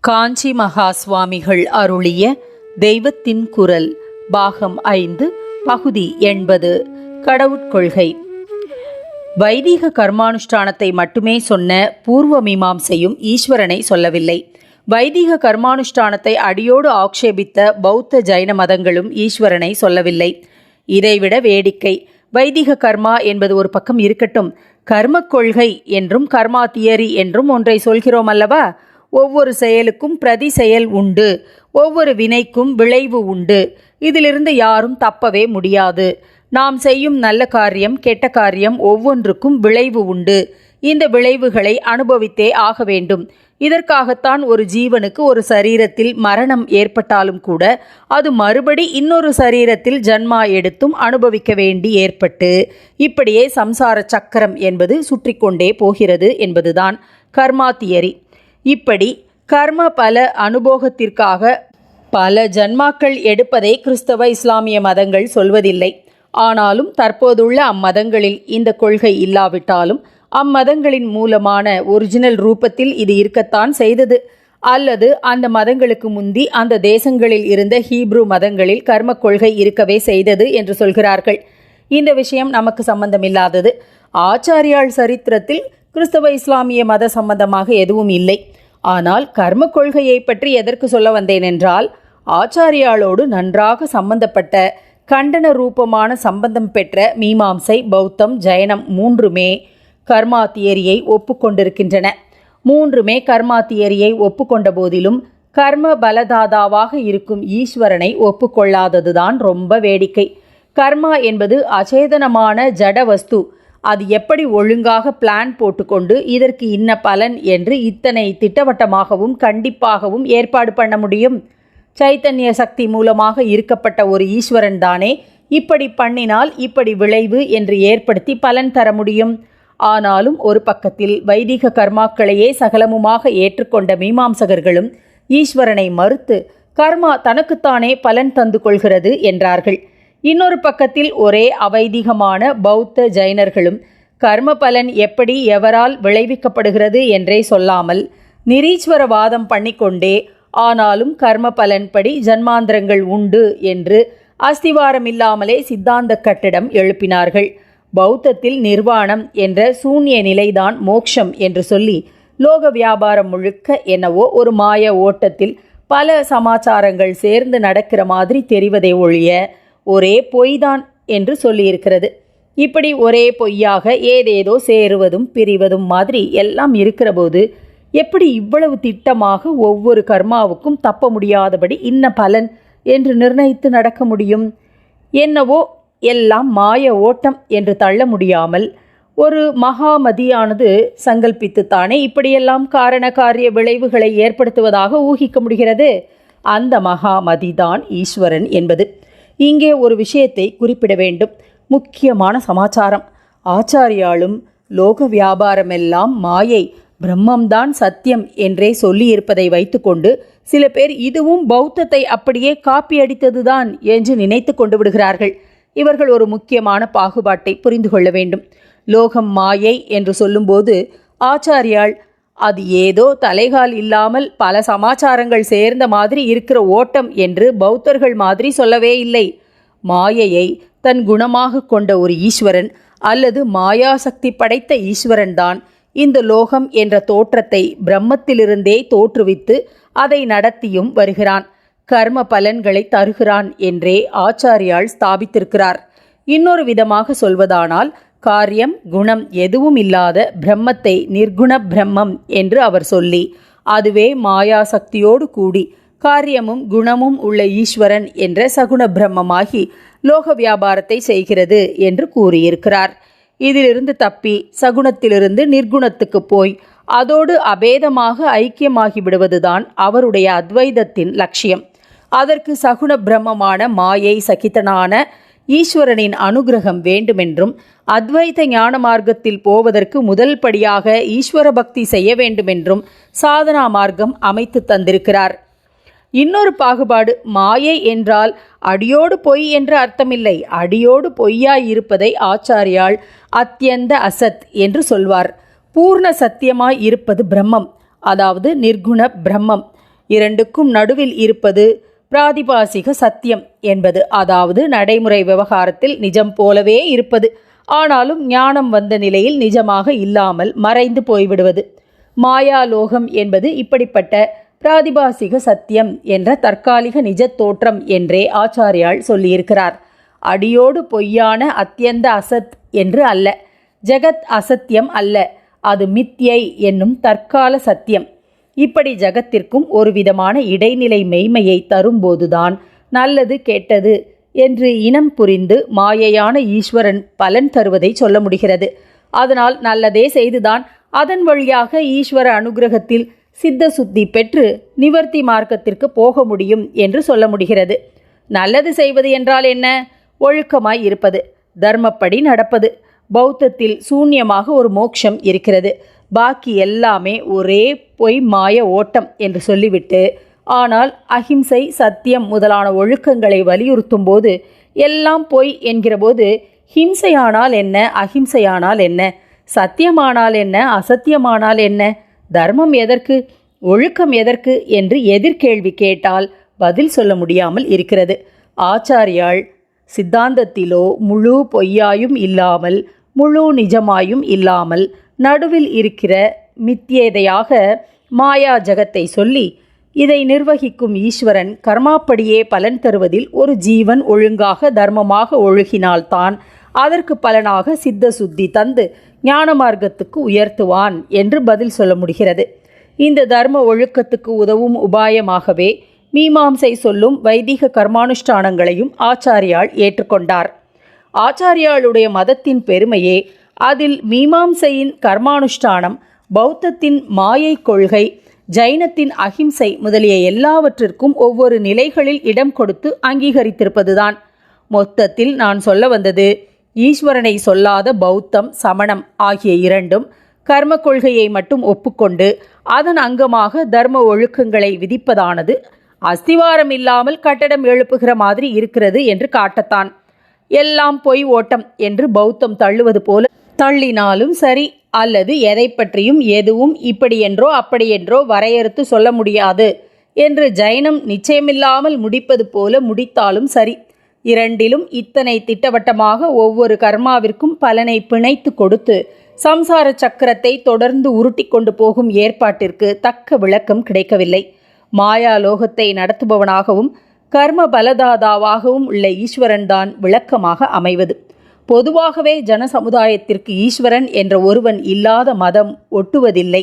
காஞ்சி மகா சுவாமிகள் அருளிய தெய்வத்தின் குரல் பாகம் ஐந்து பகுதி எண்பது கடவுட்கொள்கை வைதிக கர்மானுஷ்டானத்தை மட்டுமே சொன்ன பூர்வ மீமாம்சையும் ஈஸ்வரனை சொல்லவில்லை. வைதிக கர்மானுஷ்டானத்தை அடியோடு ஆக்ஷேபித்த பௌத்த ஜைன மதங்களும் ஈஸ்வரனை சொல்லவில்லை. இதைவிட வேடிக்கை. வைதிக கர்மா என்பது ஒரு பக்கம் இருக்கட்டும். கர்ம கொள்கை என்றும் கர்மா தியரி என்றும் ஒன்றை சொல்கிறோம் அல்லவா? ஒவ்வொரு செயலுக்கும் பிரதி செயல் உண்டு. ஒவ்வொரு வினைக்கும் விளைவு உண்டு. இதிலிருந்து யாரும் தப்பவே முடியாது. நாம் செய்யும் நல்ல காரியம் கெட்ட காரியம் ஒவ்வொன்றுக்கும் விளைவு உண்டு. இந்த விளைவுகளை அனுபவித்தே ஆக வேண்டும். இதற்காகத்தான் ஒரு ஜீவனுக்கு ஒரு சரீரத்தில் மரணம் ஏற்பட்டாலும் கூட அது மறுபடி இன்னொரு சரீரத்தில் ஜன்மா எடுத்தும் அனுபவிக்க வேண்டி ஏற்பட்டு இப்படியே சம்சார சக்கரம் என்பது சுற்றி கொண்டே போகிறது என்பதுதான் கர்மா தியரி இப்படி கர்ம பல அனுபோகத்திற்காக பல ஜன்மாக்கள் எடுப்பதை கிறிஸ்தவ இஸ்லாமிய மதங்கள் சொல்வதில்லை. ஆனாலும் தற்போதுள்ள அம்மதங்களில் இந்த கொள்கை இல்லாவிட்டாலும் அம்மதங்களின் மூலமான ஒரிஜினல் ரூபத்தில் இது இருக்கத்தான் செய்தது. அல்லது அந்த மதங்களுக்கு முந்தி அந்த தேசங்களில் இருந்த ஹீப்ரு மதங்களில் கர்ம கொள்கை இருக்கவே செய்தது என்று சொல்கிறார்கள். இந்த விஷயம் நமக்கு சம்பந்தமில்லாதது. ஆச்சாரியாள் சரித்திரத்தில் கிறிஸ்தவ இஸ்லாமிய மத சம்பந்தமாக எதுவும் இல்லை. ஆனால் கர்ம கொள்கையை பற்றி எதற்கு சொல்ல வந்தேன் என்றால் ஆச்சாரியாளோடு நன்றாக சம்பந்தப்பட்ட கண்டன ரூபமான சம்பந்தம் பெற்ற மீமாம்சை பௌத்தம் ஜைனம் மூன்றுமே கர்மா தியரியை ஒப்புக்கொண்டிருக்கின்றன. மூன்றுமே கர்மா தியரியை ஒப்புக்கொண்ட போதிலும் கர்ம பலதாதாவாக இருக்கும் ஈஸ்வரனை ஒப்புக்கொள்ளாததுதான் ரொம்ப வேடிக்கை. கர்மா என்பது அச்சேதனமான ஜட வஸ்து அது எப்படி ஒழுங்காக பிளான் போட்டுக்கொண்டு இதற்கு இன்ன பலன் என்று இத்தனை திட்டவட்டமாகவும் கண்டிப்பாகவும் ஏற்பாடு பண்ண முடியும்? சைத்தன்ய சக்தி மூலமாக இருக்கப்பட்ட ஒரு ஈஸ்வரன் தானே? இப்படி பண்ணினால் இப்படி விளைவு என்று ஏற்படுத்தி பலன் தர முடியும். ஆனாலும் ஒரு பக்கத்தில் வைதிக கர்மாக்களையே சகலமுமாக ஏற்றுக்கொண்ட மீமாம்சகர்களும் ஈஸ்வரனை மறுத்து கர்மா தனக்குத்தானே பலன் தந்து கொள்கிறது என்றார்கள். இன்னொரு பக்கத்தில் ஒரே அவைதிகமான பௌத்த ஜைனர்களும் கர்ம பலன் எப்படி எவரால் விளைவிக்கப்படுகிறது என்றே சொல்லாமல் நிரீஸ்வரவாதம் பண்ணிக்கொண்டே ஆனாலும் கர்ம பலன்படி ஜன்மாந்திரங்கள் உண்டு என்று அஸ்திவாரமில்லாமலே சித்தாந்த கட்டிடம் எழுப்பினார்கள். பௌத்தத்தில் நிர்வாணம் என்ற சூன்ய நிலைதான் மோக்ஷம் என்று சொல்லி லோக வியாபாரம் முழுக்க என்னவோ ஒரு மாய ஓட்டத்தில் பல சமாச்சாரங்கள் சேர்ந்து நடக்கிற மாதிரி தெரிவதை ஒழிய ஒரே பொய்தான் என்று சொல்லியிருக்கிறது. இப்படி ஒரே பொய்யாக ஏதேதோ சேருவதும் பிரிவதும் மாதிரி எல்லாம் இருக்கிறபோது எப்படி இவ்வளவு திட்டமாக ஒவ்வொரு கர்மாவுக்கும் தப்ப முடியாதபடி இன்ன பலன் என்று நிர்ணயித்து நடக்க முடியும்? என்னவோ எல்லாம் மாய ஓட்டம் என்று தள்ள முடியாமல் ஒரு மகாமதியானது சங்கல்பித்துத்தானே இப்படியெல்லாம் காரண காரிய விளைவுகளை ஏற்படுத்துவதாக ஊகிக்க முடிகிறது. அந்த மகாமதிதான் ஈஸ்வரன் என்பது. இங்கே ஒரு விஷயத்தை குறிப்பிட வேண்டும். முக்கியமான சமாச்சாரம். ஆச்சாரியாலும் லோக வியாபாரமெல்லாம் மாயை பிரம்மம்தான் சத்தியம் என்றே சொல்லியிருப்பதை வைத்துக்கொண்டு சில பேர் இதுவும் பௌத்தத்தை அப்படியே காப்பி அடித்ததுதான் என்று நினைத்து கொண்டு விடுகிறார்கள். இவர்கள் ஒரு முக்கியமான பாகுபாட்டை புரிந்து கொள்ள வேண்டும். லோகம் மாயை என்று சொல்லும்போது ஆச்சாரியால் அது ஏதோ தலைகால் இல்லாமல் பல சமாச்சாரங்கள் சேர்ந்த மாதிரி இருக்கிற ஓட்டம் என்று பௌத்தர்கள் மாதிரி சொல்லவே இல்லை. மாயையை தன் குணமாக கொண்ட ஒரு ஈஸ்வரன் அல்லது மாயாசக்தி படைத்த ஈஸ்வரன் தான் இந்த லோகம் என்ற தோற்றத்தை பிரம்மத்திலிருந்தே தோற்றுவித்து அதை நடத்தியும் வருகிறான். கர்ம பலன்களை தருகிறான் என்றே ஆச்சாரியால் ஸ்தாபித்திருக்கிறார். இன்னொரு விதமாக சொல்வதானால் காரியம் குணம் எதுவும் இல்லாத பிரம்மத்தை நிர்குண பிரம்மம் என்று அவர் சொல்லி அதுவே மாயாசக்தியோடு கூடி காரியமும் குணமும் உள்ள ஈஸ்வரன் என்ற சகுண பிரம்மமாகி லோக வியாபாரத்தை செய்கிறது என்று கூறியிருக்கிறார். இதிலிருந்து தப்பி சகுணத்திலிருந்து நிர்குணத்துக்கு போய் அதோடு அபேதமாக ஐக்கியமாகி விடுவதுதான் அவருடைய அத்வைதத்தின் லட்சியம். அதற்கு சகுண பிரம்மமான மாயை சகிதனான ஈஸ்வரனின் அனுகிரகம் வேண்டுமென்றும் அத்வைத ஞான மார்க்கத்தில் போவதற்கு முதல் படியாக ஈஸ்வர பக்தி செய்ய வேண்டுமென்றும் சாதனா மார்க்கம் அமைத்து தந்திருக்கிறார். இன்னொரு பாகுபாடு மாயை என்றால் அடியோடு பொய் என்று அர்த்தமில்லை அடியோடு பொய்யாய் இருப்பதை ஆச்சாரியால் அத்தியந்த அசத் என்று சொல்வார். பூர்ண சத்தியமாய் இருப்பது பிரம்மம் அதாவது நிர்குண பிரம்மம். இரண்டுக்கும் நடுவில் இருப்பது பிராதிபாசிக சத்தியம் என்பது அதாவது நடைமுறை விவகாரத்தில் நிஜம் போலவே இருப்பது. ஆனாலும் ஞானம் வந்த நிலையில் நிஜமாக இல்லாமல் மறைந்து போய்விடுவது. மாயாலோகம் என்பது இப்படிப்பட்ட பிராதிபாசிக சத்தியம் என்ற தற்காலிக நிஜ தோற்றம் என்றே ஆச்சாரியால் சொல்லியிருக்கிறார். அடியோடு பொய்யான அத்தியந்த அசத் என்று அல்ல. ஜெகத் அசத்தியம் அல்ல. அது மித்யை என்னும் தற்கால சத்தியம். இப்படி ஜகத்திற்கும் ஒரு விதமான இடைநிலை மெய்மையை தரும்போதுதான் நல்லது கெட்டது என்று இனம் புரிந்து மாயையான ஈஸ்வரன் பலன் தருவதை சொல்ல முடிகிறது. அதனால் நல்லதே செய்துதான் அதன் வழியாக ஈஸ்வர அனுகிரகத்தில் சித்த சுத்தி பெற்று நிவர்த்தி மார்க்கத்திற்கு போக முடியும் என்று சொல்ல முடிகிறது. நல்லது செய்வது என்றால் என்ன? ஒழுக்கமாய் இருப்பது தர்மப்படி நடப்பது பௌத்தத்தில் சூன்யமாக ஒரு மோட்சம் இருக்கிறது. பாக்கி எல்லாமே ஒரே பொய் மாய ஓட்டம் என்று சொல்லிவிட்டு ஆனால் அஹிம்சை சத்தியம் முதலான ஒழுக்கங்களை வலியுறுத்தும் போது எல்லாம் பொய் என்கிறபோது ஹிம்சையானால் என்ன அஹிம்சையானால் என்ன சத்தியமானால் என்ன அசத்தியமானால் என்ன தர்மம் எதற்கு ஒழுக்கம் எதற்கு என்று எதிர்கேள்வி கேட்டால் பதில் சொல்ல முடியாமல் இருக்கிறது. ஆச்சாரியாள் சித்தாந்தத்திலோ முழு பொய்யாயும் இல்லாமல் முழு நிஜமாயும் இல்லாமல் நடுவில் இருக்கிற மித்தியதையாக மாயா ஜகத்தை சொல்லி இதை நிர்வகிக்கும் ஈஸ்வரன் கர்மாப்படியே பலன் தருவதில் ஒரு ஜீவன் ஒழுங்காக தர்மமாக ஒழுகினால்தான் அதற்கு பலனாக சித்த சுத்தி தந்து ஞான மார்க்கத்துக்கு உயர்த்துவான் என்று பதில் சொல்ல முடிகிறது. இந்த தர்ம ஒழுக்கத்துக்கு உதவும் உபாயமாகவே மீமாம்சை சொல்லும் வைதிக கர்மானுஷ்டானங்களையும் ஆச்சாரியால் ஏற்றுக்கொண்டார். ஆச்சாரியாளுடைய மதத்தின் பெருமையே அதில் மீமாம்சையின் கர்மானுஷ்டானம் பௌத்தத்தின் மாயை கொள்கை ஜைனத்தின் அகிம்சை முதலிய எல்லாவற்றிற்கும் ஒவ்வொரு நிலைகளில் இடம் கொடுத்து அங்கீகரித்திருப்பதுதான். மொத்தத்தில் நான் சொல்ல வந்தது ஈஸ்வரனை சொல்லாத பௌத்தம் சமணம் ஆகிய இரண்டும் கர்ம கொள்கையை மட்டும் ஒப்புக்கொண்டு அதன் அங்கமாக தர்ம ஒழுக்கங்களை விதிப்பதானது அஸ்திவாரம் இல்லாமல் கட்டடம் எழுப்புகிற மாதிரி இருக்கிறது என்று காட்டத்தான். எல்லாம் பொய் ஓட்டம் என்று பௌத்தம் தள்ளுவது போல தள்ளினாலும் சரி அல்லது எதை பற்றியும் எதுவும் இப்படி என்றோ அப்படி என்றோ வரையறுத்து சொல்ல முடியாது என்று ஜைனம் நிச்சயமில்லாமல் முடிப்பது போல முடித்தாலும் சரி. இரண்டிலும் இத்தனை திட்டவட்டமாக ஒவ்வொரு கர்மாவிற்கும் பலனை பிணைத்து கொடுத்து சம்சார சக்கரத்தை தொடர்ந்து உருட்டி கொண்டு போகும் ஏற்பாட்டிற்கு தக்க விளக்கம் கிடைக்கவில்லை. மாயாலோகத்தை நடத்துபவனாகவும் கர்ம பலதாதாவாகவும் உள்ள ஈஸ்வரன்தான் விளக்கமாக அமைவது. பொதுவாகவே ஜன சமுதாயத்திற்கு ஈஸ்வரன் என்ற ஒருவன் இல்லாத மதம் ஒட்டுவதில்லை.